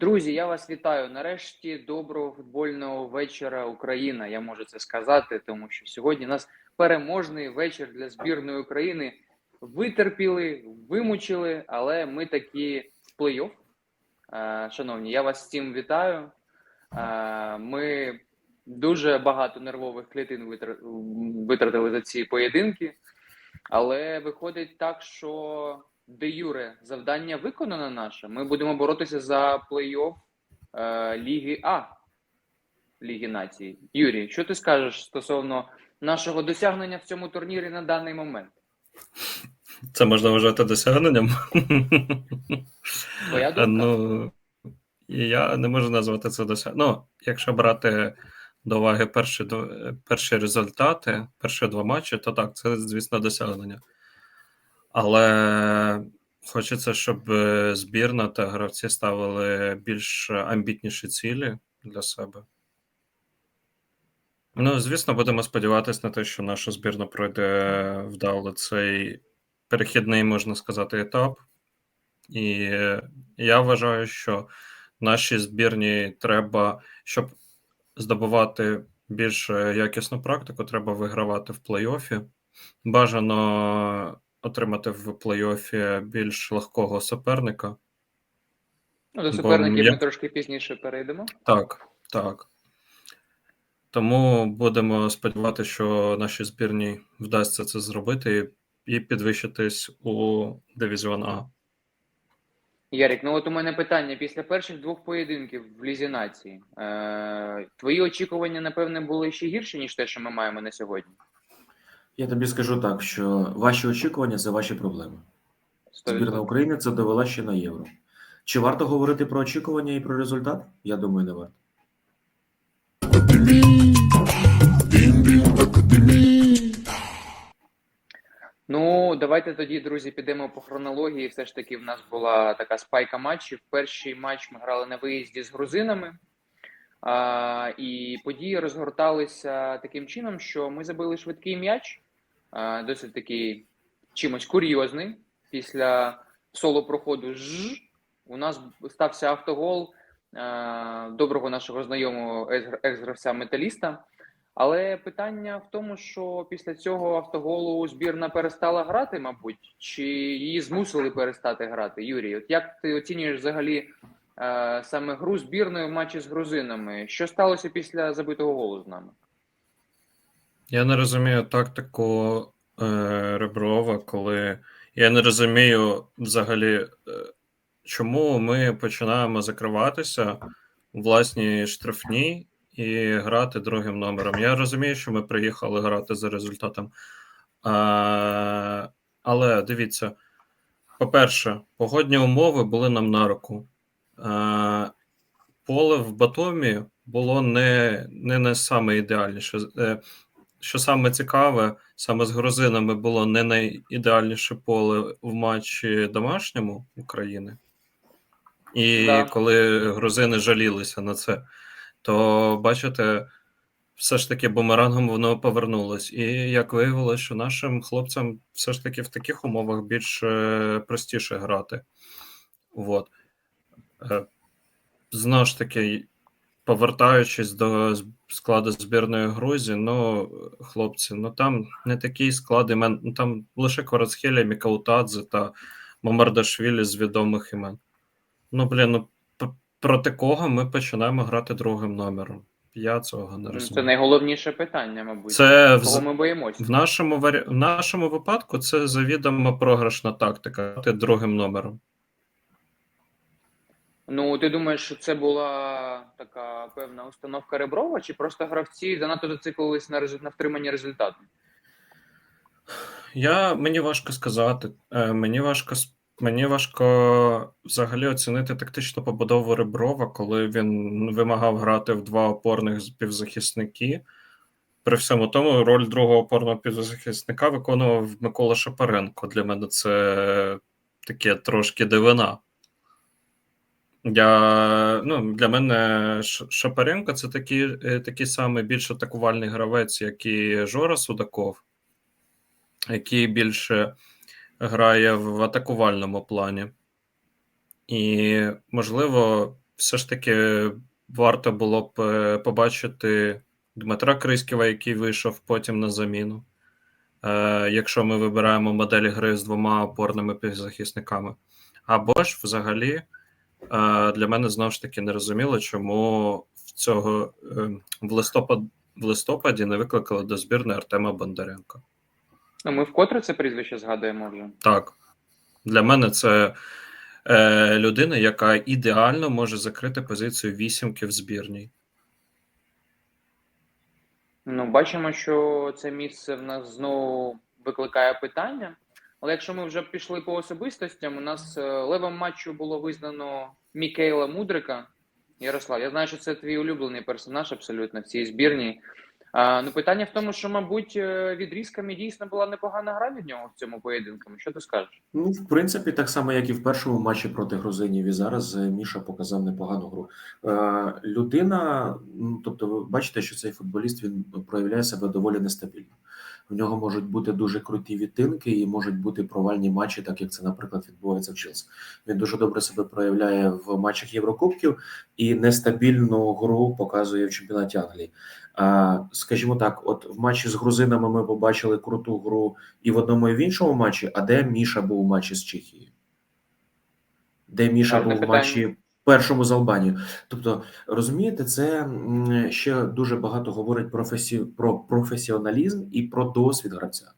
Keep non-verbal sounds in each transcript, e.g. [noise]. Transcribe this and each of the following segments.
Друзі, я вас вітаю. Нарешті доброго футбольного вечора Україна. Я можу це сказати, тому що сьогодні у нас переможний вечір для збірної України. Витерпіли, вимучили, але ми такі в плей-офф. Е, Шановні, я вас з цим вітаю. Е, Ми дуже багато нервових клітин витр- витратили за ці поєдинки, але виходить так, що де Юре завдання виконано наше. Ми будемо боротися за плей-офф е, Ліги А Ліги Націй. Юрій, що ти скажеш стосовно нашого досягнення в цьому турнірі на даний момент? Це можна вважати досягненням. Твоя думка? Ну, я не можу назвати це досягненням. Ну, якщо брати до уваги перші, перші результати, перші два матчі, то так, це, звісно, досягнення. Але хочеться, щоб е, збірна та гравці ставили більш амбітніші цілі для себе. Ну, звісно, будемо сподіватися на те, що наша збірна пройде вдало цей перехідний, можна сказати, етап. І я вважаю, що нашій збірні треба, щоб здобувати більш е, якісну практику, треба вигравати в плей-офі. Бажано отримати в плей-офі більш легкого суперника. Ну, до бо суперників я- ми трошки пізніше перейдемо. Так, так. Тому будемо сподіватися, що нашій збірні вдасться це зробити і підвищитись у дивізіон А. Ярик, ну от у мене питання після перших двох поєдинків в Лізі Нації. Е, твої очікування, напевне, були ще гірші, ніж те, що ми маємо на сьогодні. Я тобі скажу так, що ваші очікування це ваші проблеми. Збірна 100%. України це довела ще на євро. Чи варто говорити про очікування і про результат? Я думаю, не варто. Ну, давайте тоді, друзі, підемо по хронології. Все ж таки, в нас була така спайка матчів. Перший матч ми грали на виїзді з грузинами. А, і події розгорталися таким чином, що ми забили швидкий м'яч, а, досить такий чимось курйозний. Після соло проходу ж у нас стався автогол а, доброго нашого знайомого екс- екс-гравця металіста. Але питання в тому, що після цього автоголу збірна перестала грати, мабуть, чи її змусили перестати грати. Юрій, от як ти оцінюєш взагалі е, саме гру збірної в матчі з грузинами? Що сталося після забитого голу з нами? Я не розумію тактику е, Реброва, коли я не розумію взагалі, е, чому ми починаємо закриватися у власній штрафній і грати другим номером. Я розумію, що ми приїхали грати за результатом. А, але дивіться, по-перше, погодні умови були нам на руку. А, поле в Батумі було не, не, не саме ідеальніше. Е, що саме цікаве, саме з грузинами було не найідеальніше поле в матчі домашньому України. І Да. коли грузини жалілися на це, то бачите, все ж таки бумерангом воно повернулось. І як виявилося, що нашим хлопцям все ж таки в таких умовах більш е, простіше грати. От. Е, Знову ж таки, повертаючись до складу збірної Грузії, ну, хлопці, ну там не такий склад імен, ну там лише Кварацхелія, Мікаутадзе та Мамардашвілі з відомих імен. Ну, блін, ну проти кого ми починаємо грати другим номером? Я цього не розумію. Це найголовніше питання, мабуть. Це в, Кого з- ми боїмося? в, нашому, варі... в нашому випадку це завідомо програшна тактика грати другим номером. Ну, ти думаєш, що це була така певна установка Реброва, чи просто гравці занадто зациклились на, на втриманні результату? Я мені важко сказати. Е, Мені важко мені важко взагалі оцінити тактичну побудову Реброва, коли він вимагав грати в два опорних півзахисники. При всьому тому роль другого опорного півзахисника виконував Микола Шапаренко. Для мене це таке трошки дивина. Я, ну, для мене Шапаренко це такий, е, такий самий більш атакувальний гравець, як і Жора Судаков який більше грає в атакувальному плані. І, можливо, все ж таки варто було б е, побачити Дмитра Криськіва, який вийшов потім на заміну. Е, якщо ми вибираємо модель гри з двома опорними півзахисниками. Або ж взагалі е, для мене знову ж таки нерозуміло, чому в цього в, листопад, в листопаді не викликали до збірної Артема Бондаренка. Ну, ми вкотре це прізвище згадуємо вже. Так. Для мене це е, людина, яка ідеально може закрити позицію вісімки в збірній. Ну, бачимо, що це місце в нас знову викликає питання. Але якщо ми вже пішли по особистостям, у нас е, левом матчу було визнано Мікейла Мудрика. Ярослав, я знаю, що це твій улюблений персонаж абсолютно в цій збірній. А, ну, питання в тому, що, мабуть, е, відрізками дійсно була непогана гра від нього в цьому поєдинку. Що ти скажеш? Ну, в принципі, так само, як і в першому матчі проти грузинів. І зараз е, Міша показав непогану гру. Е, людина, ну тобто, ви бачите, що цей футболіст він проявляє себе доволі нестабільно. В нього можуть бути дуже круті відтинки і можуть бути провальні матчі, так як це, наприклад, відбувається в Челсі. Він дуже добре себе проявляє в матчах Єврокубків і нестабільну гру показує в чемпіонаті Англії. А, скажімо так, от в матчі з грузинами ми побачили круту гру і в одному, і в іншому матчі. А де Міша був у матчі з Чехією? Де Міша Гарне був у матчі першому з Албанією? Тобто, розумієте, це ще дуже багато говорить професі... про професіоналізм і про досвід гравця.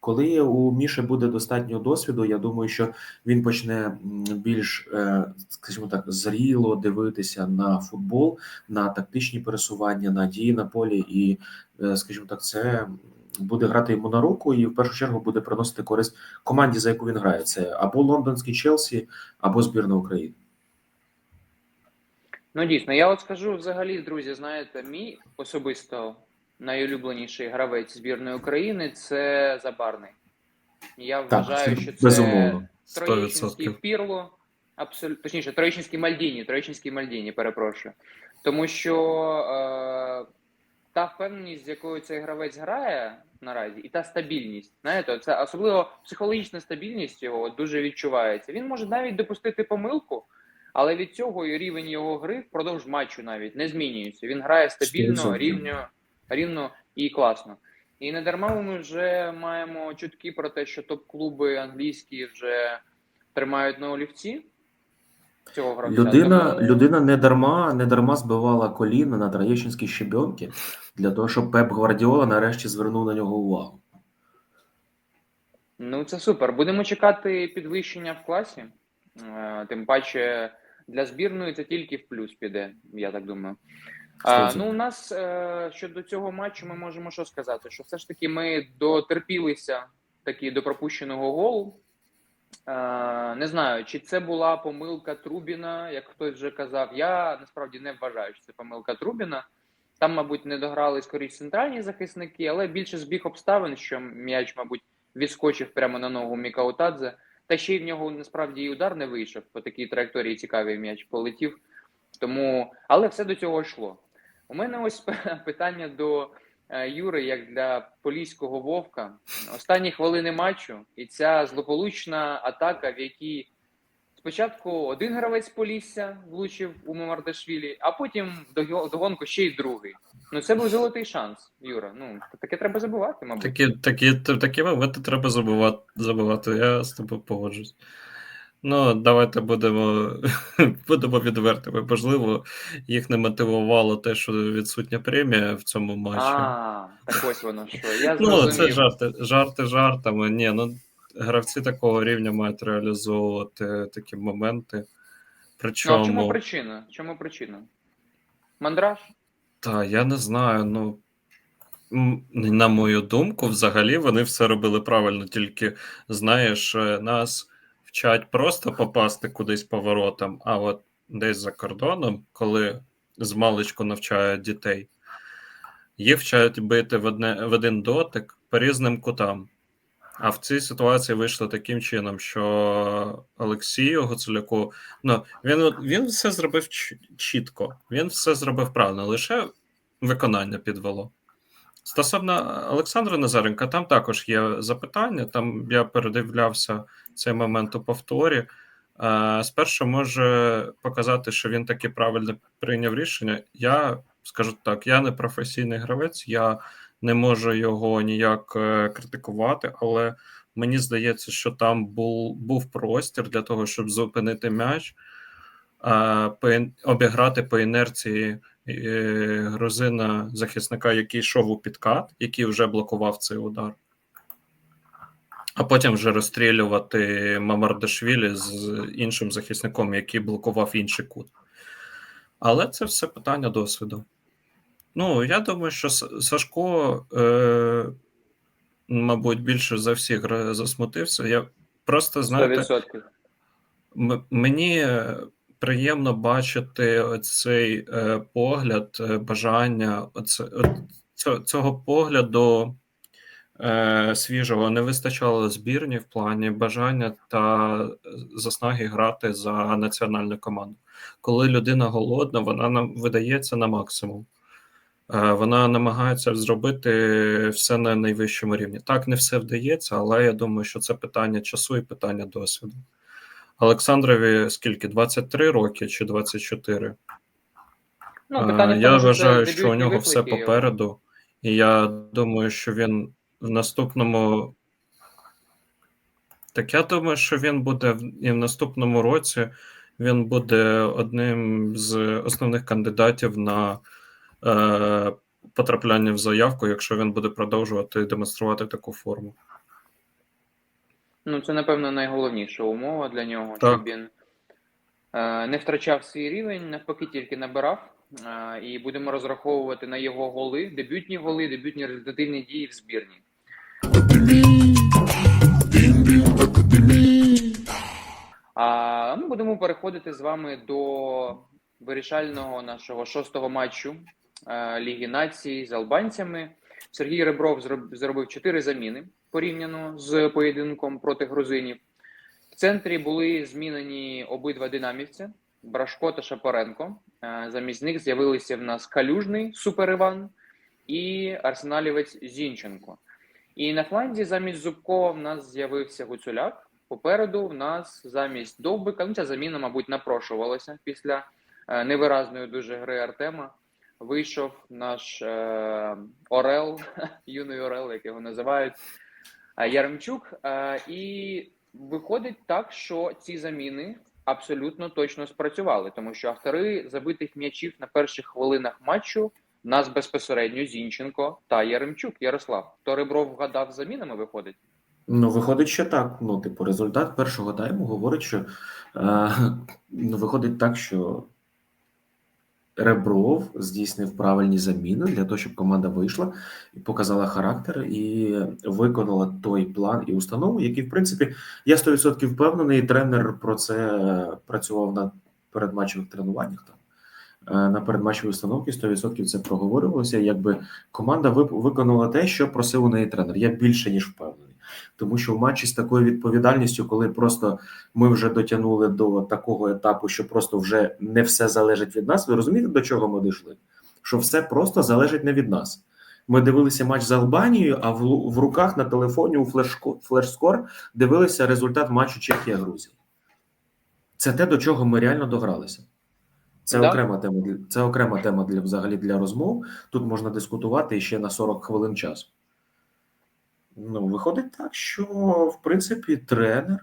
Коли у Міші буде достатньо досвіду, я думаю, що він почне більш, е, скажімо так, зріло дивитися на футбол, на тактичні пересування, на дії на полі, і, е, скажімо так, це буде грати йому на руку, і в першу чергу буде приносити користь команді, за яку він грає. Це або лондонський Челсі, або збірна України. Ну, дійсно, я от скажу взагалі, друзі, знаєте, мій особисто найулюбленіший гравець збірної України це Забарний. Я вважаю, це що це безумовно. Троєщинський 100%. Пірло, абсолютно точніше, Троєщинський Мальдіні, Троєщинський Мальдіні, перепрошую. Тому що е, та впевненість, з якою цей гравець грає наразі, і та стабільність, знаєте, це особливо психологічна стабільність його дуже відчувається. Він може навіть допустити помилку, але від цього і рівень його гри впродовж матчу навіть не змінюється. Він грає стабільно, рівно, рівно і класно. І не дарма ми вже маємо чутки про те, що топ-клуби англійські вже тримають на олівці цього гравця. Людина, людина не дарма, не дарма збивала коліна на троєщинській щебенки для того, щоб Пеп Гвардіола нарешті звернув на нього увагу. Ну, це супер. Будемо чекати підвищення в класі. Е, Тим паче для збірної це тільки в плюс піде, я так думаю. А, ну, у нас е, щодо цього матчу ми можемо що сказати? Що все ж таки ми дотерпілися таки до пропущеного голу. Е, не знаю, чи це була помилка Трубіна, як хтось вже казав. Я насправді не вважаю, що це помилка Трубіна. Там, мабуть, не дограли скоріше центральні захисники, але більше збіг обставин, що м'яч, мабуть, відскочив прямо на ногу Мікаутадзе. Та ще й в нього насправді і удар не вийшов. По такій траєкторії цікавий м'яч полетів. Тому, але все до цього йшло. У мене ось [laughs] питання до е, Юри, як для поліського вовка. Останні хвилини матчу, і ця злополучна атака, в якій спочатку один гравець Полісся влучив у Мамардашвілі, а потім в дого- догонку ще й другий. Ну це був золотий шанс, Юра. Ну таке треба забувати, мабуть. Такі, такі, такі моменти треба забувати, забувати. Я з тобою погоджуюсь. Ну, давайте будемо, [laughs] будемо відвертими. Можливо, їх не мотивувало те, що відсутня премія в цьому матчі. А, так ось воно що. Я ну, це жарти, жарти жартами. Ні, ну гравці такого рівня мають реалізовувати такі моменти. Ну, а чому причина? Чому причина? Мандраж? та я не знаю. Ну на мою думку, взагалі вони все робили правильно, тільки знаєш, е, нас вчать просто попасти кудись поворотом, а от десь за кордоном, коли з маличку навчають дітей, їх вчають бити в, одне, в один дотик по різним кутам. А в цій ситуації вийшло таким чином, що Олексію Гуцуляку, ну він, він все зробив чітко, він все зробив правильно, лише виконання підвело. Стосовно Олександра Назаренка, там також є запитання. Там я передивлявся цей момент у повторі. Е, Спершу може показати, що він таки правильно прийняв рішення. Я скажу так: я не професійний гравець, я не можу його ніяк е, критикувати, але мені здається, що там був, був простір для того, щоб зупинити м'яч, е, обіграти по інерції е, грузина захисника, який йшов у підкат, який вже блокував цей удар. А потім вже розстрілювати Мамардашвілі з іншим захисником, який блокував інший кут. Але це все питання досвіду. Ну, я думаю, що Сашко, е, мабуть, більше за всіх засмутився. Я просто, знаєте, 100%. Мені е, приємно бачити цей погляд, е, бажання оце, цього, цього погляду е, свіжого не вистачало збірні в плані бажання та заснаги грати за національну команду. Коли людина голодна, вона нам видається на максимум. Е, Вона намагається зробити все на найвищому рівні. Так, не все вдається, але я думаю, що це питання часу і питання досвіду. Олександрові скільки? 23 роки чи 24? Ну, Е, питання я тому, вважаю, що у нього все попереду, і я думаю, що він в наступному. Так я думаю, що він буде і в наступному році він буде одним з основних кандидатів на е, потрапляння в заявку, якщо він буде продовжувати демонструвати таку форму. Ну, це, напевно, найголовніша умова для нього, Так. щоб він е, не втрачав свій рівень, навпаки, тільки набирав. Е, і будемо розраховувати на його голи, дебютні голи, дебютні результативні дії в збірні. А ми будемо переходити з вами до вирішального нашого шостого матчу Ліги Націй з албанцями. Сергій Ребров зробив чотири заміни порівняно з поєдинком проти грузинів. В центрі були змінені обидва динамівці Брашко та Шапоренко. Е, Замість них з'явилися в нас Калюжний Супер Іван і арсеналівець Зінченко. І на фланзі замість Зубкова в нас з'явився Гуцуляк. Попереду в нас замість Довбика, ну ця заміна, мабуть, напрошувалася після е, невиразної дуже гри Артема. Вийшов наш е, Орел, [laughs] юний Орел, як його називають, е, Яремчук. Е, і виходить так, що ці заміни абсолютно точно спрацювали, тому що автори забитих м'ячів на перших хвилинах матчу нас безпосередньо Зінченко та Яремчук. Ярослав, то Ребров вгадав замінами, виходить. Ну, виходить, що так. Ну, типу, результат першого тайму говорить, що е, [laughs] ну, виходить так, що Ребров здійснив правильні заміни для того, щоб команда вийшла і показала характер і виконала той план і установу, який, в принципі, я 100% впевнений, тренер про це працював на передматчевих тренуваннях. Там. Е, На передматчевій установці 100% це проговорювалося. Якби команда виконала те, що просив у неї тренер. Я більше ніж впевнений. Тому що в матчі з такою відповідальністю, коли просто ми вже дотягнули до такого етапу, що просто вже не все залежить від нас. Ви розумієте, до чого ми дійшли? Що все просто залежить не від нас. Ми дивилися матч з Албанією, а в, в руках на телефоні у флешскор дивилися результат матчу Чехія-Грузія. Це те, до чого ми реально догралися. Це Да. окрема тема для це окрема тема для взагалі для розмов. Тут можна дискутувати ще на 40 хвилин часу. Ну, виходить так, що в принципі тренер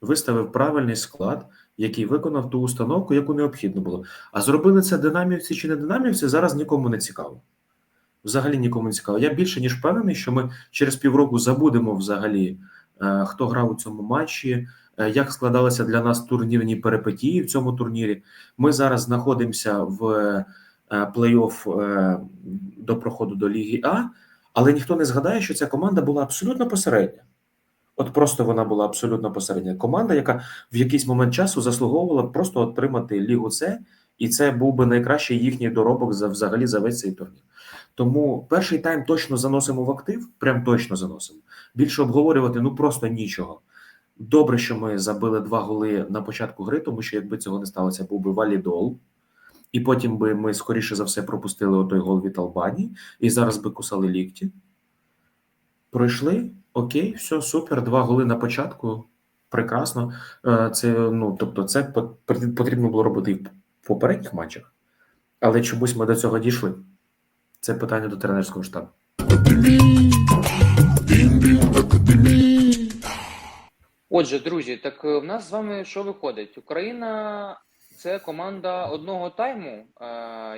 виставив правильний склад, який виконав ту установку, яку необхідно було. А зробили це динамівці чи не динамівці, зараз нікому не цікаво. Взагалі нікому не цікаво. Я більше ніж впевнений, що ми через півроку забудемо взагалі, е, хто грав у цьому матчі, е, як складалися для нас турнірні перипетії в цьому турнірі. Ми зараз знаходимося в е, плей-офф до проходу до Ліги А, але ніхто не згадає, що ця команда була абсолютно посередня. От просто вона була абсолютно посередня. Команда, яка в якийсь момент часу заслуговувала просто отримати Лігу С, і це був би найкращий їхній доробок за взагалі за весь цей турнір. Тому перший тайм точно заносимо в актив, прям точно заносимо. Більше обговорювати ну просто нічого. Добре, що ми забили два голи на початку гри, тому що якби цього не сталося, був би валідол. І потім би ми скоріше за все пропустили отой гол від Албанії, і зараз би кусали лікті. Пройшли, окей, все, супер. Два голи на початку. Прекрасно. Е, Це ну, тобто, це потрібно було робити і в попередніх матчах, але чомусь ми до цього дійшли. Це питання до тренерського штабу. Отже, друзі, так е, в нас з вами що виходить? Україна це команда одного тайму, е,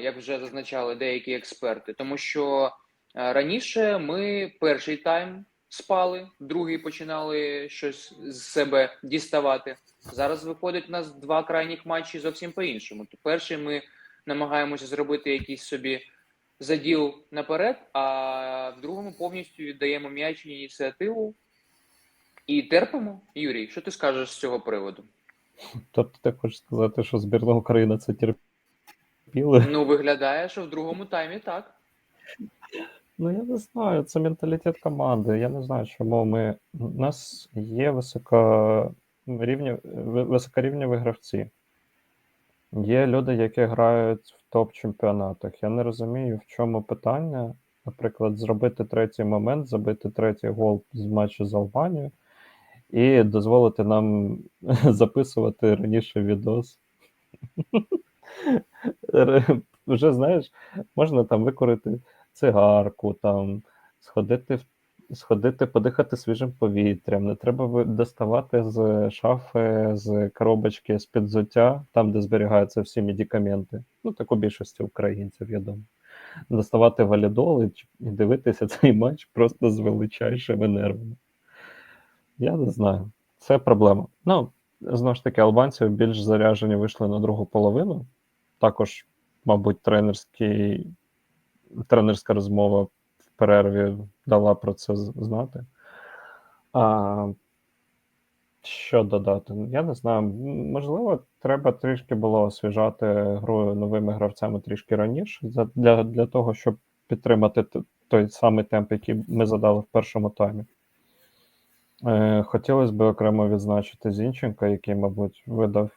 як вже зазначали деякі експерти, тому що е, раніше ми перший тайм спали, другий починали щось з себе діставати. Зараз виходить у нас два крайніх матчі зовсім по-іншому. То перший ми намагаємося зробити якийсь собі заділ наперед, а в другому повністю віддаємо м'яч і ініціативу. І терпимо, Юрій, що ти скажеш з цього приводу? Тобто ти хочеш сказати, що збірна України це терпіли? Ну, виглядає, що в другому таймі так. Ну я не знаю, це менталітет команди. Я не знаю, чому ми. У нас є високорівні... високорівневі гравці. Є люди, які грають в топ-чемпіонатах. Я не розумію, в чому питання. Наприклад, зробити третій момент, забити третій гол з матчу з Албанією і дозволити нам [laughs] записувати раніше відос. [laughs] Вже знаєш, можна там викурити цигарку, там, сходити, сходити, подихати свіжим повітрям. Не треба доставати з шафи, з коробочки з підзуття, там, де зберігаються всі медикаменти. Ну, так у більшості українців, я думаю. Доставати валідол і дивитися [laughs] цей матч просто з величайшими нервами. Я не знаю. Це проблема. Ну, знову ж таки, албанці більш заряжені вийшли на другу половину. Також, мабуть, тренерський, тренерська розмова в перерві дала про це знати. А, що додати? Я не знаю. Можливо, треба трішки було освіжати гру новими гравцями трішки раніше, для, для того, щоб підтримати той самий темп, який ми задали в першому таймі. Е, Хотілося б окремо відзначити Зінченка, який, мабуть, видав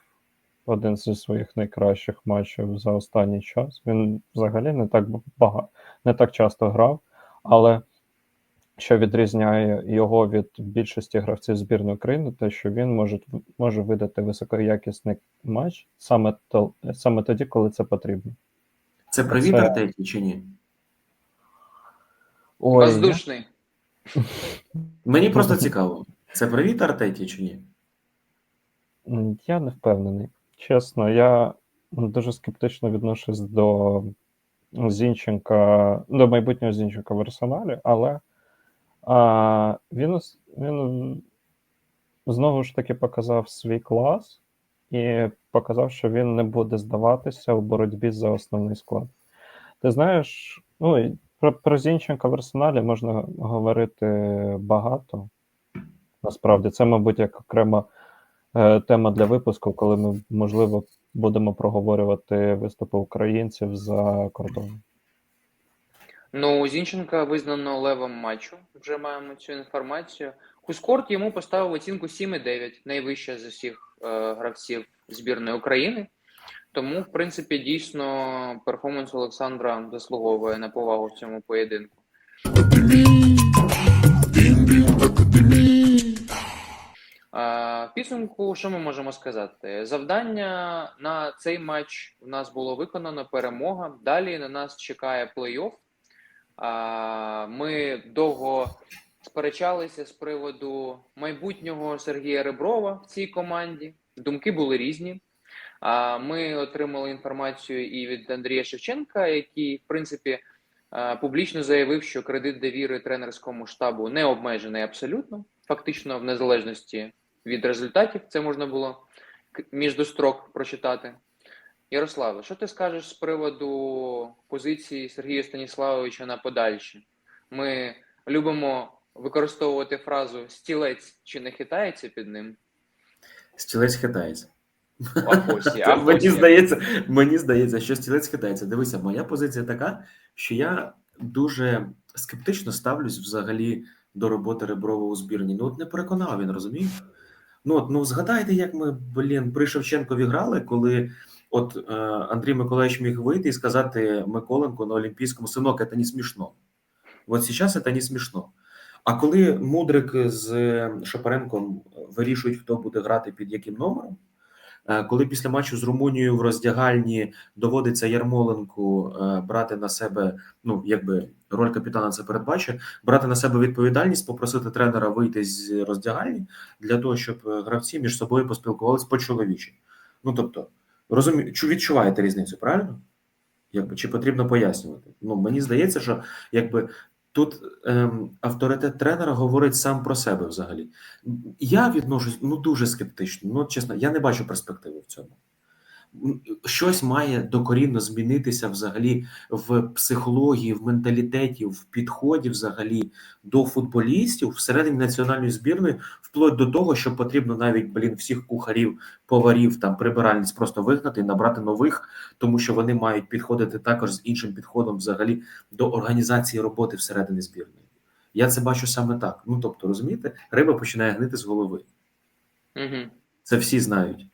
один зі своїх найкращих матчів за останній час. Він взагалі не так багато, не так часто грав, але що відрізняє його від більшості гравців збірної України, те, що він може, може видати високоякісний матч саме, то, саме тоді, коли це потрібно. Це привіт Це- Артеті чи ні? Ой, Воздушний. Мені просто цікаво. Це привіт Артеті чи ні? Я не впевнений. Чесно, я дуже скептично відношусь до Зінченка, до майбутнього Зінченка в арсеналі, але а, він, він знову ж таки показав свій клас і показав, що він не буде здаватися у боротьбі за основний склад. Ти знаєш, ну, про, про Зінченка в арсеналі можна говорити багато. Насправді, це, мабуть, як окрема е, тема для випуску, коли ми, можливо, будемо проговорювати виступи українців за кордоном. Ну, Зінченка визнано левом матчу. Вже маємо цю інформацію. Хускорт йому поставив оцінку 7,9, найвища з усіх е, гравців збірної України. Тому, в принципі, дійсно перформанс Олександра заслуговує на повагу в цьому поєдинку. В підсумку, що ми можемо сказати? Завдання на цей матч в нас було виконано перемога. Далі на нас чекає плей-офф. Ми довго сперечалися з приводу майбутнього Сергія Реброва в цій команді. Думки були різні. Ми отримали інформацію і від Андрія Шевченка, який, в принципі, публічно заявив, що кредит довіри тренерському штабу не обмежений абсолютно, фактично в незалежності від результатів. Це можна було між до строк прочитати. Ярославе, що ти скажеш з приводу позиції Сергія Станіславовича на подальше? Ми любимо використовувати фразу стілець чи не хитається під ним. Стілець хитається. А ось а мені здається, мені здається, що стілець хитається. Дивися, моя позиція така, що я дуже скептично ставлюсь взагалі до роботи Реброва у збірні. Ну, от не переконав він, розумієш? Ну, от, ну згадайте, як ми, блін, при Шевченкові грали, коли от е, Андрій Миколаївич міг вийти і сказати Миколенко на Олімпійському синок, це не смішно. От зараз це не смішно. А коли Мудрик з Шапаренком вирішують, хто буде грати під яким номером, коли після матчу з Румунією в роздягальні доводиться Ярмоленку е, брати на себе, ну якби роль капітана це передбачує, брати на себе відповідальність, попросити тренера вийти з роздягальні для того, щоб е, гравці між собою поспілкувалися по-чоловічі. Ну тобто, розумі... чу- відчуваєте різницю, правильно? Якби чи потрібно пояснювати? Ну мені здається, що якби тут ем, авторитет тренера говорить сам про себе взагалі. Я відношусь ну дуже скептично. Ну чесно, я не бачу перспективи в цьому. Щось має докорінно змінитися взагалі в психології, в менталітеті, в підході взагалі до футболістів всередині національної збірної, вплоть до того, що потрібно навіть блін всіх кухарів, поварів там прибиральниць просто вигнати і набрати нових, тому що вони мають підходити також з іншим підходом взагалі до організації роботи всередині збірної. Я це бачу саме так. Ну тобто, розумієте, риба починає гнити з голови. Угу. Це всі знають.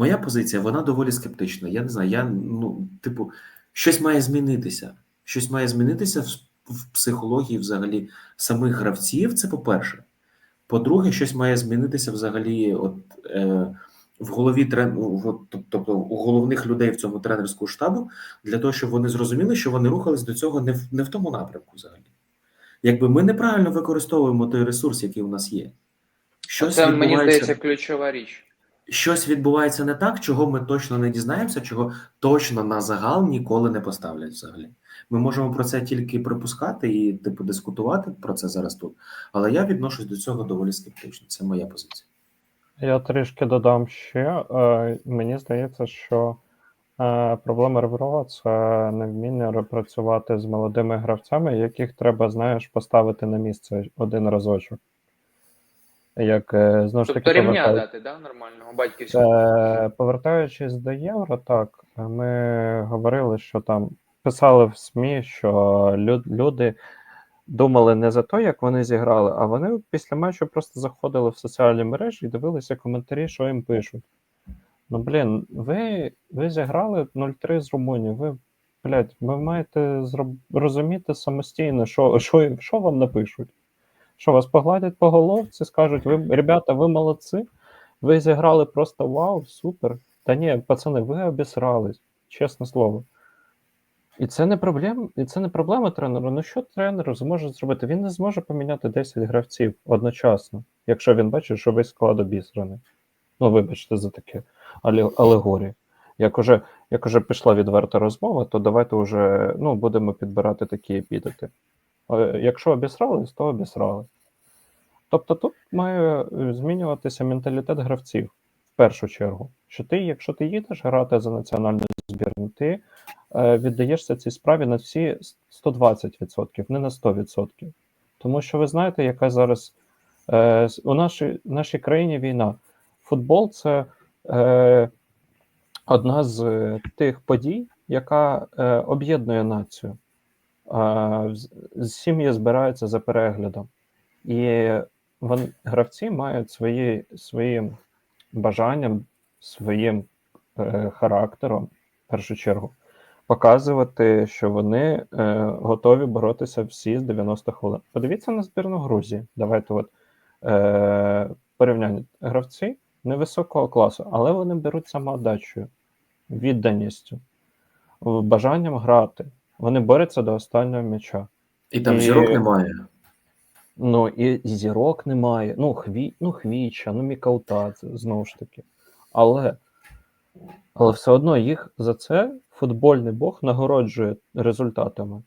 Моя позиція вона доволі скептична. Я не знаю. Я ну, типу, щось має змінитися. Щось має змінитися в, в психології взагалі самих гравців. Це по-перше. По-друге, щось має змінитися взагалі, от е, в голові трен... от, тобто у головних людей в цьому тренерському штабу, для того, щоб вони зрозуміли, що вони рухались до цього не в, не в тому напрямку взагалі. Якби ми неправильно використовуємо той ресурс, який у нас є. Щось Це, мені здається, ключова річ. Щось відбувається не так, чого ми точно не дізнаємося, чого точно на загал ніколи не поставлять взагалі. Ми можемо про це тільки припускати і типу дискутувати про це зараз тут. Але я відношусь до цього доволі скептично. Це моя позиція. Я трішки додам ще. Е, мені здається, що е, проблема Реброва це невміння працювати з молодими гравцями, яких треба, знаєш, поставити на місце один разочок. Як е, знову ж таки Тобто рівня повертаю- дати, да, нормального батьківського. Е, повертаючись до євро, так ми говорили, що там писали в СМІ, що лю- люди думали не за те, як вони зіграли, а вони після матчу просто заходили в соціальні мережі і дивилися коментарі, що їм пишуть. Ну, блін, ви, ви зіграли 0-3 з Румунією. Ви, блядь, ви маєте зроб... розуміти самостійно, що, що, що вам напишуть. Що вас погладять по головці, скажуть, ви, ребята, ви молодці, ви зіграли просто вау, супер. Та ні, пацани, ви обісрались, чесне слово. І це не проблема, і це не проблема тренера. Ну що тренер зможе зробити? Він не зможе поміняти 10 гравців одночасно, якщо він бачить, що весь склад обісраний. Ну, вибачте за таке алегорію. Як уже, як уже пішла відверта розмова, то давайте вже ну, будемо підбирати такі епітети. Е, Якщо обісрались, то обісрали. Тобто тут має е, змінюватися менталітет гравців в першу чергу. Що ти, якщо ти їдеш грати за національну збірну, ти е, віддаєшся цій справі на всі 120%, не на 100%. Тому що ви знаєте, яка зараз е, у нашій, нашій країні війна. Футбол це е, одна з тих подій, яка е, об'єднує націю. Сім'ї збираються за переглядом. І вон, гравці мають свої, своїм бажанням, своїм е, характером, в першу чергу, показувати, що вони е, готові боротися всі з 90 хвилин. Подивіться на збірну Грузії. Давайте от е, порівняння. Гравці невисокого класу, але вони беруть самоотдачею, відданістю, бажанням грати. Вони борються до останнього м'яча. І там І- зірок немає. Ну і зірок немає. Ну, хві, ну хвіча, ну мікаута, знову ж таки. Але, але все одно їх за це футбольний бог нагороджує результатами.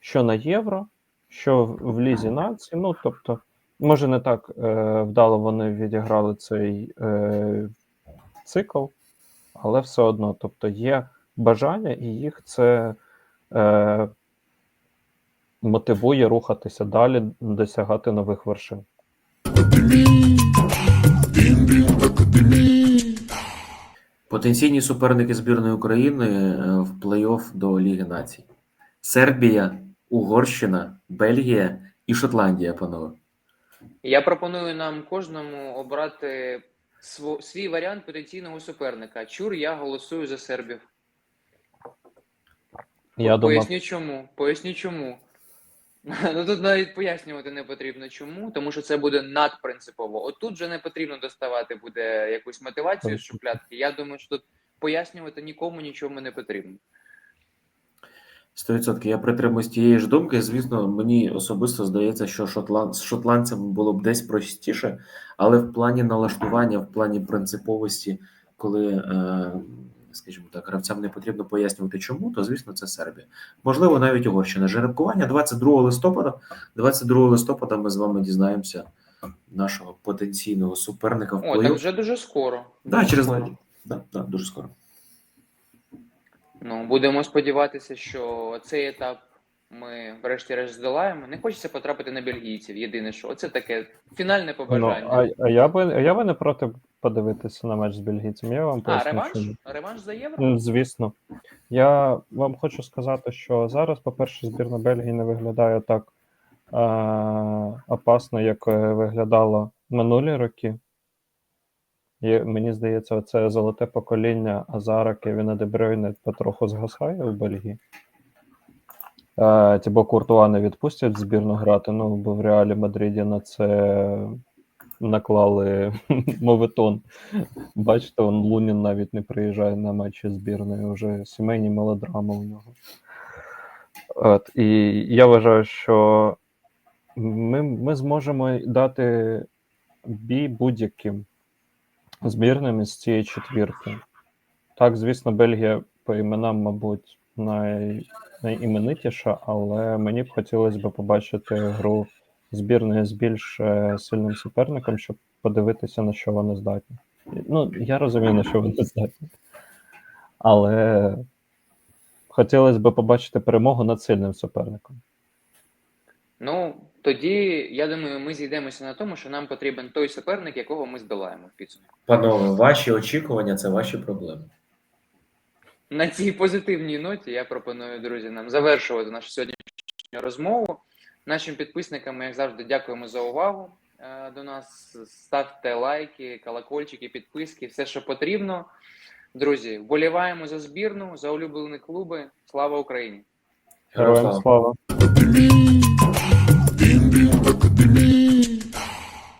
Що на євро, що в, Лізі націй. Ну, тобто, може, не так е, вдало вони відіграли цей е, цикл, але все одно, тобто, є бажання, і їх це. Е, мотивує рухатися далі, досягати нових вершин. Потенційні суперники збірної України е, в плей-офф до Ліги Націй: Сербія, Угорщина, Бельгія і Шотландія, панове. Я пропоную нам кожному обрати свій варіант потенційного суперника. Чур, я голосую за сербів. Я думав, Поясню чому. Поясню чому. [laughs] Ну тут навіть пояснювати не потрібно чому, тому що це буде надпринципово. От тут вже не потрібно доставати буде якусь мотивацію з шуплятки. Я думаю, що тут пояснювати нікому нічому не потрібно. 100%. Я притримуюсь тієї ж думки. Звісно, мені особисто здається, що шотланд... з шотландцями було б десь простіше, але в плані налаштування, в плані принциповості, коли, е, скажімо так, гравцям не потрібно пояснювати чому, то звісно це Сербія. Можливо, навіть Угорщина. Жеребкування 22 листопада. 22 листопада ми з вами дізнаємося нашого потенційного суперника в О, так вже дуже скоро. Да, Дуже через скоро. да, да, дуже скоро. Ну, будемо сподіватися, що цей етап ми врешті-решт здолаємо. Не хочеться потрапити на бельгійців. Єдине, що оце таке фінальне ну, побажання. а, а, я би, а я би не проти подивитися на матч з бельгійцем. Я вам А, поясню, реванш? чому. Реванш за євро? Ну, Звісно. Я вам хочу сказати, що зараз, по-перше, збірна Бельгії не виглядає так е- опасно, як е, виглядало минулі роки. І, мені здається, це золоте покоління Азара, Кевіна Дебройне потроху згасає у Бельгії. Е, Тібо Куртуа не відпустять в збірну грати, ну, бо в Реалі Мадриді на це наклали [laughs] моветон. Бачите, он Лунін навіть не приїжджає на матчі збірної, вже сімейні мелодрами у нього. От, і я вважаю, що ми, ми зможемо дати бій будь-яким збірним із цієї четвірки. Так, звісно, Бельгія по іменам, мабуть, най, найіменитіша, але мені б хотілося б побачити гру збірної з більш е, сильним суперником, щоб подивитися, на що вони здатні. Ну, я розумію, на що вони здатні. Але хотілося б побачити перемогу над сильним суперником. Ну, тоді, я думаю, ми зійдемося на тому, що нам потрібен той суперник, якого ми здолаємо в підсумку. Панове, ваші очікування це ваші проблеми. На цій позитивній ноті я пропоную, друзі, нам завершувати нашу сьогоднішню розмову. Нашим підписникам, як завжди, дякуємо за увагу е, до нас. Ставте лайки, колокольчики, підписки, все, що потрібно. Друзі, вболіваємо за збірну, за улюблені клуби. Слава Україні! Героям Героям слава.